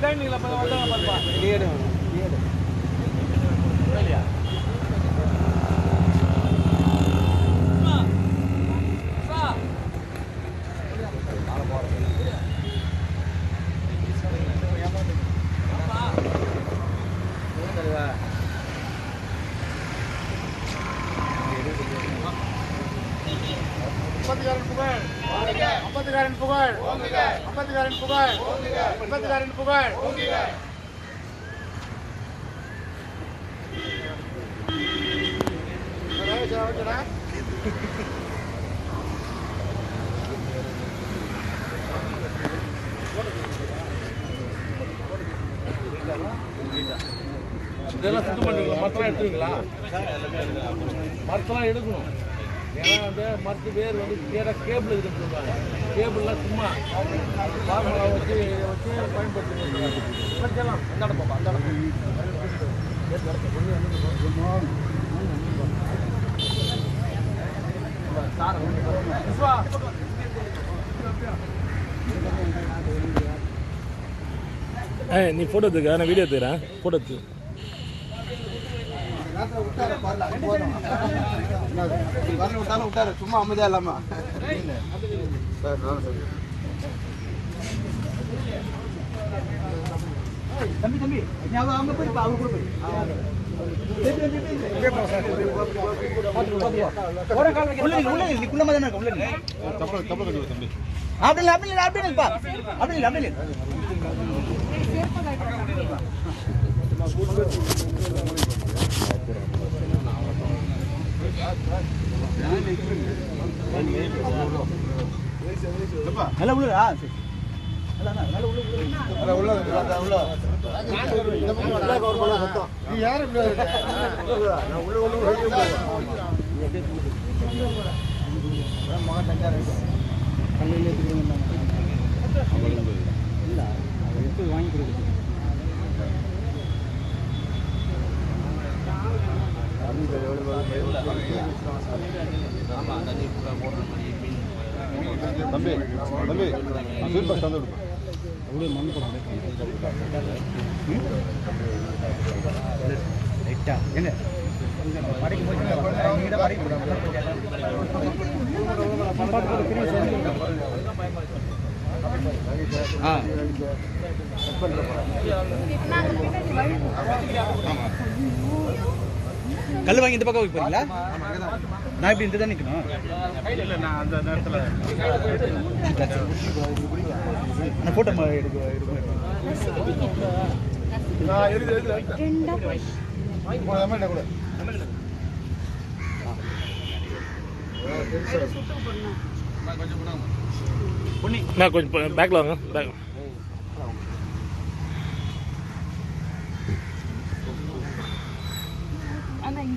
ட்ரைனிங்ல போய் வந்தாங்க பாருப்பா ஐம்பத்துக்காரன் புகழ். ஐம்பத்துக்காரன் புகழ். ஐம்பத்துக்காரன் புகழ். ஐம்பத்துக்காரன் புகழ். இதெல்லாம் சுத்தம் பண்ணுவீங்களா? மரத்தெல்லாம் எடுத்துவீங்களா மரத்தெல்லாம் எடுக்கணும். ஏன்னா வந்து மற்ற பேர் வந்து நேராக கேபிள் இருக்குன்னு சொல்லுவாங்க. கேபிள்லாம் சும்மா ஃபார்முலா வச்சு வச்சு பயன்படுத்தி அந்த அந்த நீ ஃபோட்டோ எடுத்துக்க நான் வீடியோ எடுத்துக்கிறேன். ஃபோட்டோ எடுத்து. வரல விட்டாலும் விட்டாரு சும்மா அமைதியா இல்லாம தம்பி தம்பி நீ அவங்க போய் அவங்க கூட போய் அப்படி அப்படி அப்படி அப்படி அப்படி நல்லா உள்ள சரி நல்லா, நல்லா, நல்லா உள்ள, உள்ள. நீ யாரு இப்படி இருக்க? நான் உள்ள, உள்ள, உள்ள, உள்ள போவேன். மகன் தஞ்சாரு. கல்லையிலே திரும்பினாங்க. இல்ல, அவன் எடுத்து வாங்கி கொடுக்குது. தம்பி தம்பி பாக்ஸ் தந்து அப்படியே மண் லைட்டா என்ன படைக்க ஆ கல் வாங்கி இந்த பக்கம் வைக்க போறீங்களா? நான் இப்படி இந்த தான் நிற்கணும் நான் அந்த நேரத்தில் நான் கொஞ்சம் பேக்கில் வாங்க பேக் அண்ணா இங்க காட்டு அண்ணா கொடுங்க விட்டு கொடுத்து நீங்க கொடுங்க அவர்கிட்ட கொடுத்து தண்ணி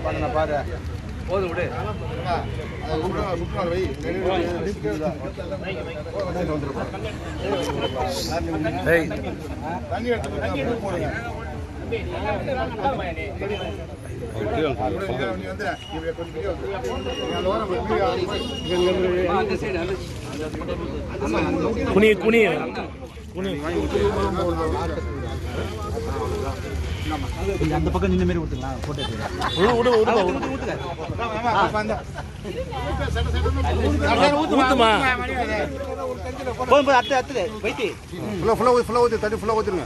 போதும் பாரு போதும் விடு தண்ணி எடுத்து போடுங்க குனி குனி குனி அந்த பக்கம் நின்ன மாதிரி விட்டுலாம் போட்டோ விடு விடு ஊத்துமா? போதும் போதும் அத்தை அத்தை வைத்தி. தண்ணி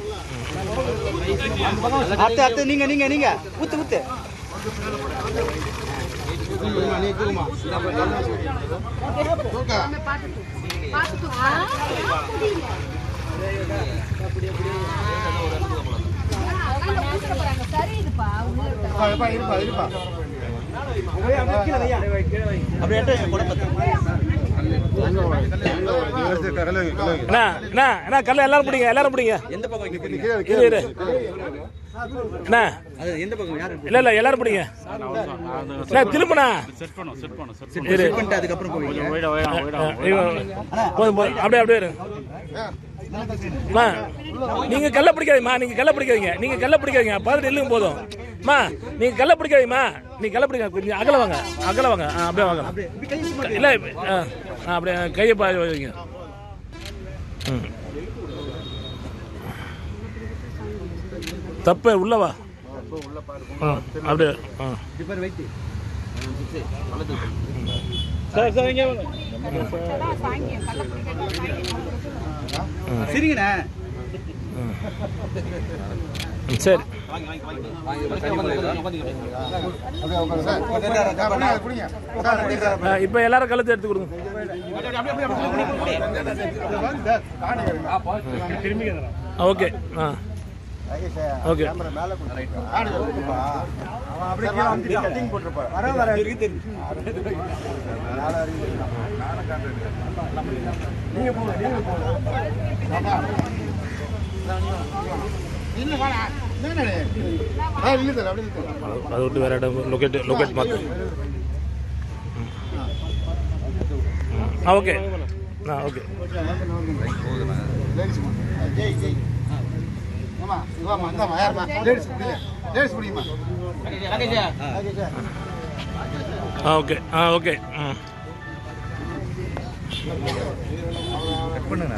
அத்தை அத்தை நீங்க நீங்க நீங்க. ஊத்து ஊத்து. அப்படியே எட்டு கூட பத்து என்ன என்ன என்ன கல்ல எல்லாரும் பிடிங்க எல்லாரும் பிடிங்க. எந்த பக்கம் அது எந்த பக்கம்? யாரு இல்ல இல்ல எல்லாரும் பிடிங்க. திரும்பினா இரு செட் பண்ணிட்டு அதுக்கப்புறம் போவீங்க. அஹ், இவன் போதும் போதும். அப்படியே அப்படியே நீங்க கல்ல பிடிக்காதீங்கம்மா நீங்க கல்ல பிடிக்காதீங்க நீங்க கல்ல பிடிக்காதீங்க பார்த்து நில்லுங்க போதும் அம்மா நீங்க கல்ல பிடிக்காதீங்கம்மா நீங்க கல்ல பிடிக்காத கொஞ்சம் அகல வாங்க அகல வாங்க ஆ, அப்படியே வாங்க இல்ல ஆ, ஆ, அப்படியே கையை பா வைங்க ம். தப்பு உள்ள வா ஆ, அப்படியே சார் சார் இங்கே சரிங்கண்ணே சரி இப்போ எல்லாரும் கழுத்து எடுத்து கொடுங்க ஓகே ஆ ஓகே. அதை விட்டு வேற இடம் லொக்கேட் லொக்கேட் மாற்று ஆ ஓகே ஆ ஓகே லேடிஸ் மா. ஜெய், ஜெய். ஏம்மா, இங்க வாம்மா, இந்தாம்மா, யாரும்மா? லேடிஸ் பிடிங்க. லேடிஸ் பிடிங்கம்மா. ஆ ஓகே ஆ ஓகே ம் பண்ணுங்க